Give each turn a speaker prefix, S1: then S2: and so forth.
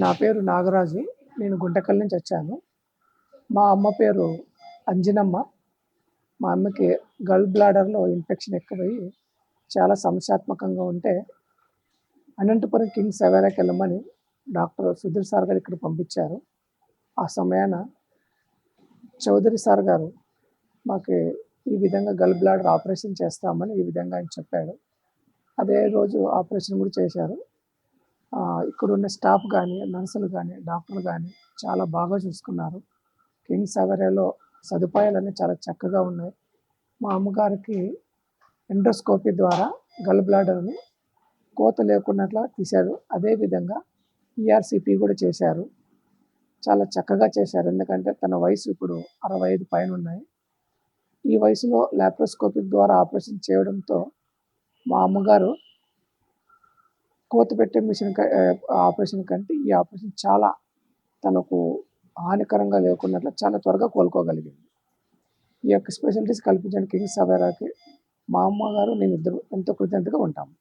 S1: నా పేరు నాగరాజు. నేను గుంటకల్ నుంచి వచ్చాను. మా అమ్మ పేరు అంజనమ్మ. మా అమ్మకి గల్ బ్లాడర్లో ఇన్ఫెక్షన్ ఎక్కువయ్యి చాలా సమస్యాత్మకంగా ఉంటే అనంతపురం కింగ్ సెవెరాకి వెళ్ళమని డాక్టర్ సుధీర్ సార్ గారు ఇక్కడ పంపించారు. ఆ సమయాన చౌదరి సార్ గారు మాకు ఈ విధంగా గల్ బ్లాడర్ ఆపరేషన్ చేస్తామని ఈ విధంగా ఆయన చెప్పాడు. అదే రోజు ఆపరేషన్ కూడా చేశారు. ఇక్కడున్న ఇక్కడ ఉన్న స్టాఫ్ కానీ నర్సులు కానీ డాక్టర్లు కానీ చాలా బాగా చూసుకున్నారు. కింగ్స్ అవరేలో సదుపాయాలన్నీ చాలా చక్కగా ఉన్నాయి. మా అమ్మగారికి ఎండోస్కోపీ ద్వారా గల్ బ్లాడర్ని కోత లేకున్నట్లా తీశారు. అదేవిధంగా ఈఆర్సిపి కూడా చేశారు. చాలా చక్కగా చేశారు. ఎందుకంటే తన వయసు ఇప్పుడు అరవై ఐదు పైన ఉన్నాయి. ఈ వయసులో లాప్రోస్కోపిక్ ద్వారా ఆపరేషన్ చేయడంతో మా అమ్మగారు కోత పెట్టే మిషన్ ఆపరేషన్ కంటే ఈ ఆపరేషన్ చాలా తనకు హానికరంగా లేకున్నట్లు చాలా త్వరగా కోలుకోగలిగింది. ఈ యొక్క స్పెషాలిటీస్ కల్పించడానికి సవేరాకి మా అమ్మగారు నేను ఇద్దరు ఎంతో కృతజ్ఞతగా ఉంటాము.